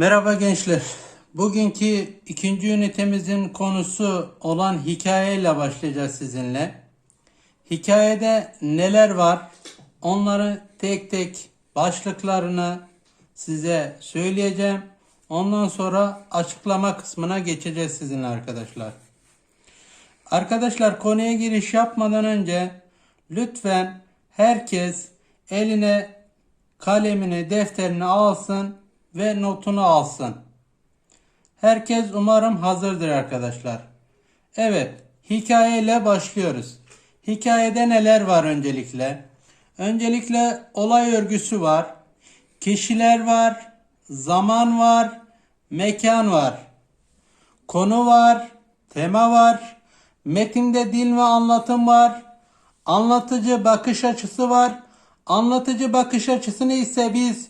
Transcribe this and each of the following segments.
Merhaba gençler. Bugünkü ikinci ünitemizin konusu olan hikayeyle başlayacağız sizinle. Hikayede neler var? Onları tek tek başlıklarını size söyleyeceğim. Ondan sonra açıklama kısmına geçeceğiz sizinle arkadaşlar. Arkadaşlar konuya giriş yapmadan önce lütfen herkes eline kalemini, defterini alsın ve notunu alsın. Herkes umarım hazırdır arkadaşlar. Evet, hikayeyle başlıyoruz. Hikayede neler var öncelikle? Öncelikle olay örgüsü var, kişiler var, zaman var, mekan var. Konu var, tema var, metinde dil ve anlatım var, anlatıcı bakış açısı var. Anlatıcı bakış açısını ise biz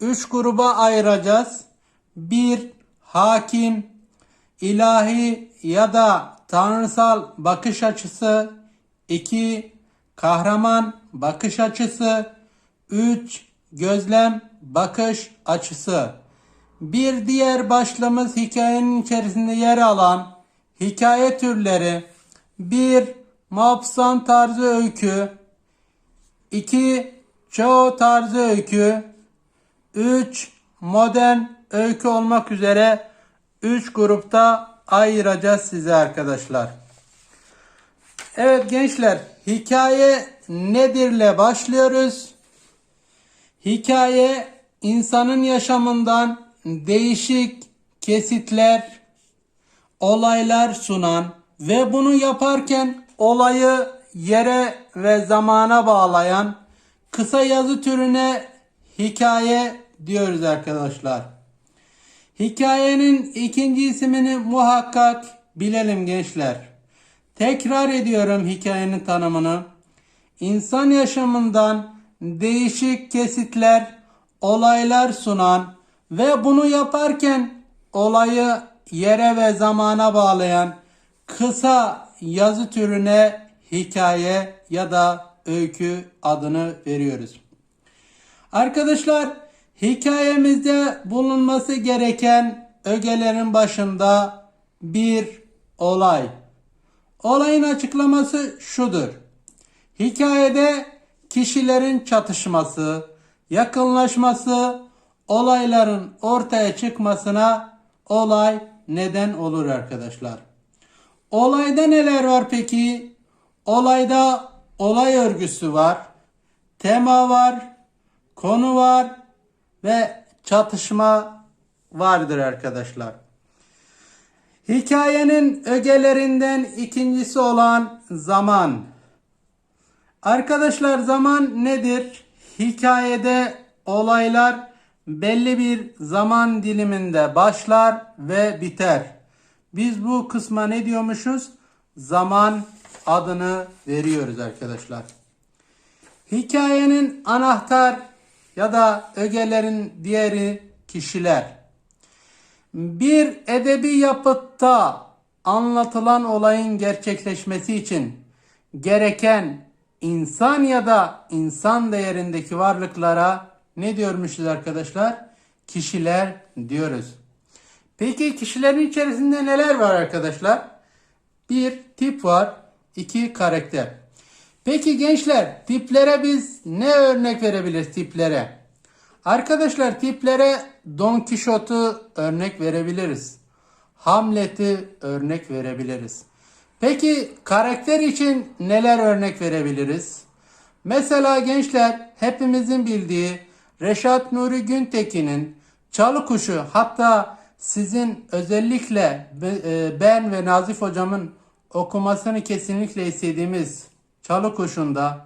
üç gruba ayıracağız. Bir, hakim, ilahi ya da tanrısal bakış açısı. iki kahraman bakış açısı. Üç, gözlem bakış açısı. Bir diğer başlığımız hikayenin içerisinde yer alan hikaye türleri. Bir, mapsan tarzı öykü. 2. Çoğu tarzı öykü. 3. Modern öykü olmak üzere 3 grupta ayıracağız size arkadaşlar. Evet gençler hikaye nedirle başlıyoruz. Hikaye insanın yaşamından değişik kesitler, olaylar sunan ve bunu yaparken olayı yere ve zamana bağlayan kısa yazı türüne hikaye diyoruz arkadaşlar. Hikayenin ikinci ismini muhakkak bilelim gençler. Tekrar ediyorum hikayenin tanımını. İnsan yaşamından değişik kesitler, olaylar sunan ve bunu yaparken olayı yere ve zamana bağlayan kısa yazı türüne hikaye ya da öykü adını veriyoruz. Arkadaşlar hikayemizde bulunması gereken ögelerin başında bir olay. Olayın açıklaması şudur. Hikayede kişilerin çatışması, yakınlaşması, olayların ortaya çıkmasına olay neden olur arkadaşlar. Olayda neler var peki? Olayda olay örgüsü var, tema var, konu var ve çatışma vardır arkadaşlar. Hikayenin ögelerinden ikincisi olan zaman. Arkadaşlar zaman nedir? Hikayede olaylar belli bir zaman diliminde başlar ve biter. Biz bu kısma ne diyormuşuz? Zaman adını veriyoruz arkadaşlar. Hikayenin anahtar ya da ögelerin diğeri kişiler. Bir edebi yapıtta anlatılan olayın gerçekleşmesi için gereken insan ya da insan değerindeki varlıklara ne diyormuşuz arkadaşlar? Kişiler diyoruz. Peki kişilerin içerisinde neler var arkadaşlar? Bir tip var, iki karakter. Peki gençler tiplere biz ne örnek verebiliriz tiplere? Arkadaşlar tiplere Don Quixote'u örnek verebiliriz. Hamlet'i örnek verebiliriz. Peki karakter için neler örnek verebiliriz? Mesela gençler hepimizin bildiği Reşat Nuri Güntekin'in Çalı Kuşu hatta sizin özellikle e, ben ve Nazif hocamın okumasını kesinlikle istediğimiz Çalı Kuşu'nda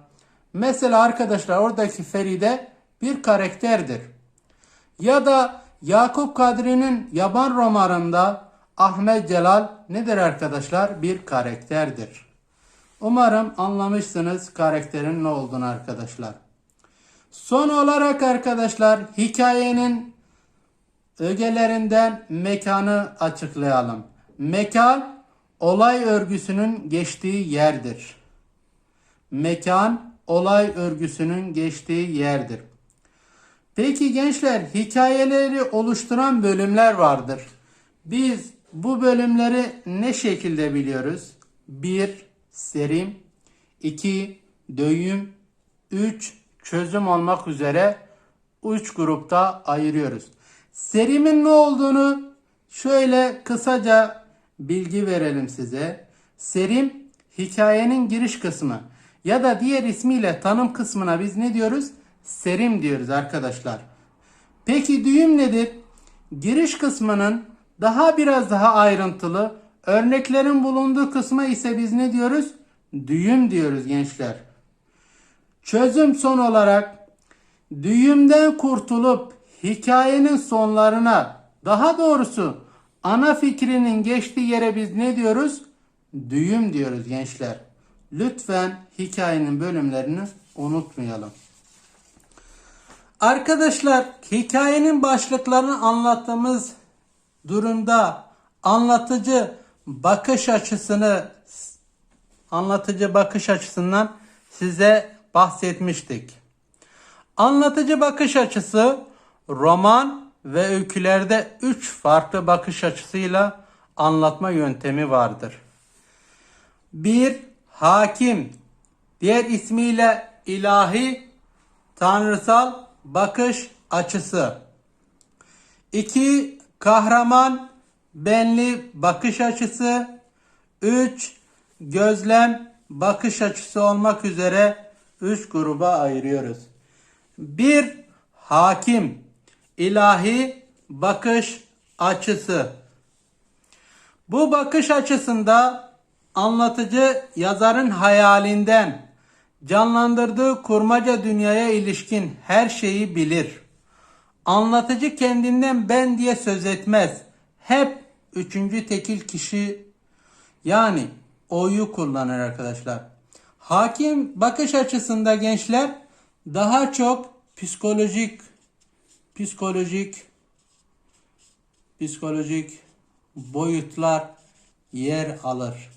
mesela arkadaşlar oradaki Feride bir karakterdir. Ya da Yakup Kadri'nin Yaban romanında Ahmet Celal nedir arkadaşlar? Bir karakterdir. Umarım anlamışsınız karakterin ne olduğunu arkadaşlar. Son olarak arkadaşlar hikayenin ögelerinden mekanı açıklayalım. Mekan olay örgüsünün geçtiği yerdir. Mekan olay örgüsünün geçtiği yerdir. Peki gençler hikayeleri oluşturan bölümler vardır. Biz bu bölümleri ne şekilde biliyoruz? 1. Serim 2. Döyüm 3. Çözüm olmak üzere 3 grupta ayırıyoruz. Serimin ne olduğunu şöyle kısaca bilgi verelim size. Serim hikayenin giriş kısmı ya da diğer ismiyle tanım kısmına biz ne diyoruz? Serim diyoruz arkadaşlar. Peki düğüm nedir? Giriş kısmının daha biraz daha ayrıntılı örneklerin bulunduğu kısma ise biz ne diyoruz? Düğüm diyoruz gençler. Çözüm son olarak düğümden kurtulup hikayenin sonlarına daha doğrusu ana fikrinin geçtiği yere biz ne diyoruz? Düğüm diyoruz gençler. Lütfen hikayenin bölümlerini unutmayalım. Arkadaşlar hikayenin başlıklarını anlattığımız durumda anlatıcı bakış açısını anlatıcı bakış açısından size bahsetmiştik. Anlatıcı bakış açısı roman ve öykülerde üç farklı bakış açısıyla anlatma yöntemi vardır. 1. Hakim diğer ismiyle ilahi tanrısal bakış açısı. 2. Kahraman benli bakış açısı. 3. Gözlem bakış açısı olmak üzere 3 gruba ayırıyoruz. 1. Hakim ilahi bakış açısı. Bu bakış açısında anlatıcı yazarın hayalinden canlandırdığı kurmaca dünyaya ilişkin her şeyi bilir. Anlatıcı kendinden ben diye söz etmez. Hep üçüncü tekil kişi yani o'yu kullanır arkadaşlar. Hakim bakış açısında gençler daha çok psikolojik psikolojik psikolojik boyutlar yer alır.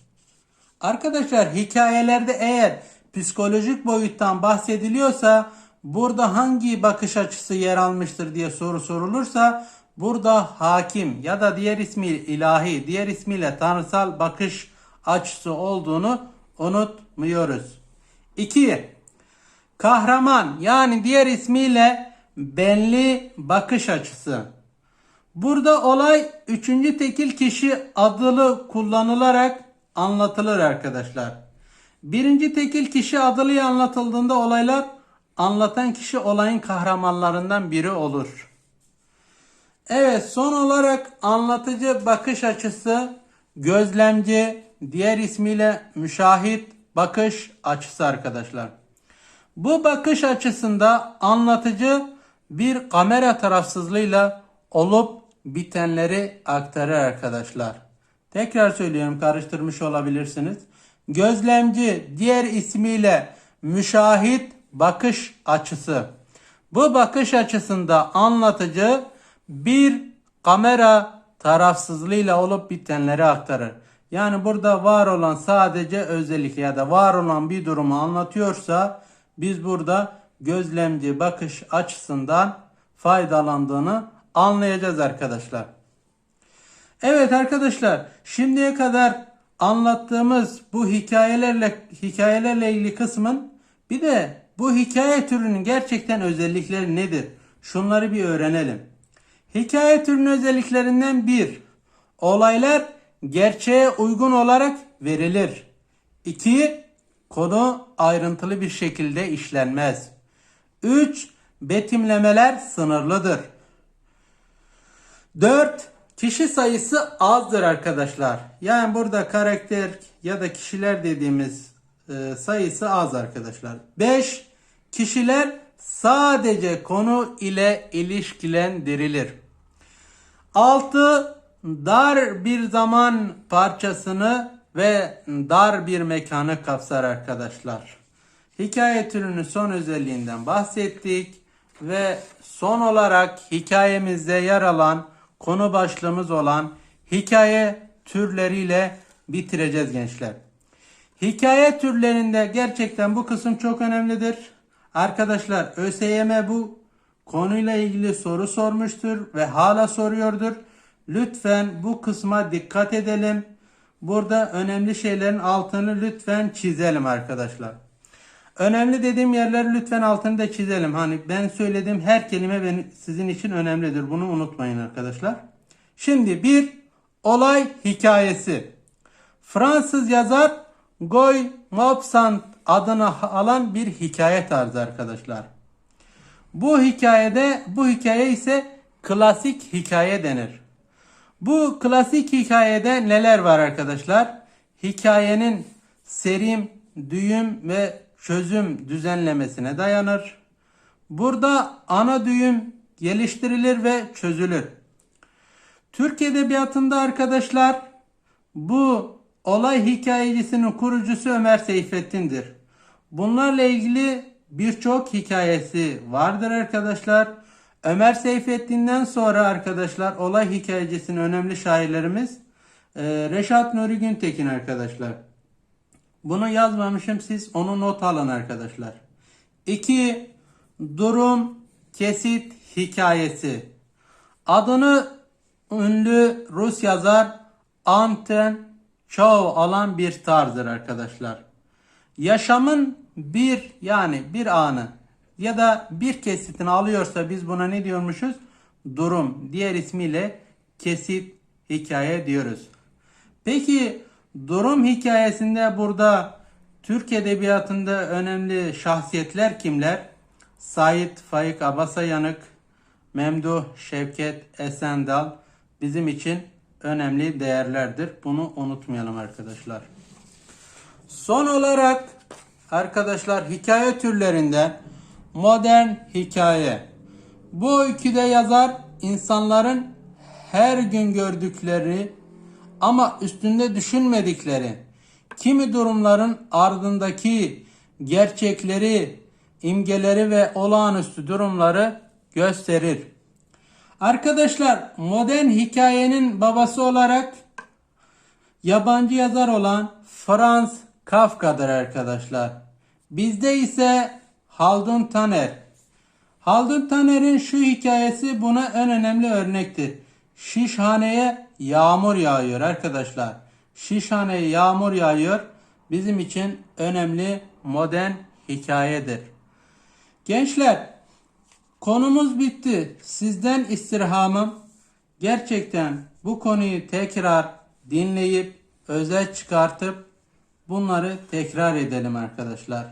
Arkadaşlar hikayelerde eğer psikolojik boyuttan bahsediliyorsa burada hangi bakış açısı yer almıştır diye soru sorulursa burada hakim ya da diğer ismi ilahi, diğer ismiyle tanrısal bakış açısı olduğunu unutmuyoruz. 2. Kahraman yani diğer ismiyle benli bakış açısı. Burada olay üçüncü tekil kişi adılı kullanılarak anlatılır arkadaşlar. Birinci tekil kişi adıyla anlatıldığında olaylar anlatan kişi olayın kahramanlarından biri olur. Evet son olarak anlatıcı bakış açısı gözlemci diğer ismiyle müşahit bakış açısı arkadaşlar. Bu bakış açısında anlatıcı bir kamera tarafsızlığıyla olup bitenleri aktarır arkadaşlar. Tekrar söylüyorum karıştırmış olabilirsiniz. Gözlemci diğer ismiyle müşahit bakış açısı. Bu bakış açısında anlatıcı bir kamera tarafsızlığıyla olup bitenleri aktarır. Yani burada var olan sadece özellik ya da var olan bir durumu anlatıyorsa biz burada gözlemci bakış açısından faydalandığını anlayacağız arkadaşlar. Evet arkadaşlar şimdiye kadar anlattığımız bu hikayelerle hikayelerle ilgili kısmın bir de bu hikaye türünün gerçekten özellikleri nedir? Şunları bir öğrenelim. Hikaye türünün özelliklerinden bir, olaylar gerçeğe uygun olarak verilir. İki, konu ayrıntılı bir şekilde işlenmez. Üç, betimlemeler sınırlıdır. Dört, kişi sayısı azdır arkadaşlar. Yani burada karakter ya da kişiler dediğimiz e, sayısı az arkadaşlar. 5. Kişiler sadece konu ile ilişkilendirilir. 6. Dar bir zaman parçasını ve dar bir mekanı kapsar arkadaşlar. Hikaye türünün son özelliğinden bahsettik ve son olarak hikayemizde yer alan konu başlığımız olan hikaye türleriyle bitireceğiz gençler. Hikaye türlerinde gerçekten bu kısım çok önemlidir. Arkadaşlar ÖSYM bu konuyla ilgili soru sormuştur ve hala soruyordur. Lütfen bu kısma dikkat edelim. Burada önemli şeylerin altını lütfen çizelim arkadaşlar. Önemli dediğim yerleri lütfen altını da çizelim. Hani ben söylediğim her kelime benim, sizin için önemlidir. Bunu unutmayın arkadaşlar. Şimdi bir olay hikayesi. Fransız yazar Guy Maupassant adını alan bir hikaye tarzı arkadaşlar. Bu hikayede bu hikaye ise klasik hikaye denir. Bu klasik hikayede neler var arkadaşlar? Hikayenin serim, düğüm ve çözüm düzenlemesine dayanır. Burada ana düğüm geliştirilir ve çözülür. Türk Edebiyatı'nda arkadaşlar bu olay hikayecisinin kurucusu Ömer Seyfettin'dir. Bunlarla ilgili birçok hikayesi vardır arkadaşlar. Ömer Seyfettin'den sonra arkadaşlar olay hikayecisinin önemli şairlerimiz Reşat Nuri Güntekin arkadaşlar. Bunu yazmamışım siz onu not alın arkadaşlar. 2. Durum kesit hikayesi. Adını ünlü Rus yazar Anton Çov alan bir tarzdır arkadaşlar. Yaşamın bir yani bir anı ya da bir kesitini alıyorsa biz buna ne diyormuşuz? Durum. Diğer ismiyle kesit hikaye diyoruz. Peki durum hikayesinde burada Türk edebiyatında önemli şahsiyetler kimler? Sait Faik Abasayanık, Memduh Şevket Esendal bizim için önemli değerlerdir. Bunu unutmayalım arkadaşlar. Son olarak arkadaşlar hikaye türlerinden modern hikaye. Bu öyküde yazar insanların her gün gördükleri ama üstünde düşünmedikleri kimi durumların ardındaki gerçekleri, imgeleri ve olağanüstü durumları gösterir. Arkadaşlar modern hikayenin babası olarak yabancı yazar olan Franz Kafka'dır arkadaşlar. Bizde ise Haldun Taner. Haldun Taner'in şu hikayesi buna en önemli örnektir. Şişhaneye yağmur yağıyor arkadaşlar. Şişhaneye yağmur yağıyor. Bizim için önemli modern hikayedir. Gençler konumuz bitti. Sizden istirhamım gerçekten bu konuyu tekrar dinleyip özel çıkartıp bunları tekrar edelim arkadaşlar.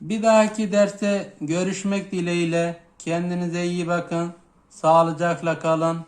Bir dahaki derste görüşmek dileğiyle kendinize iyi bakın. Sağlıcakla kalın.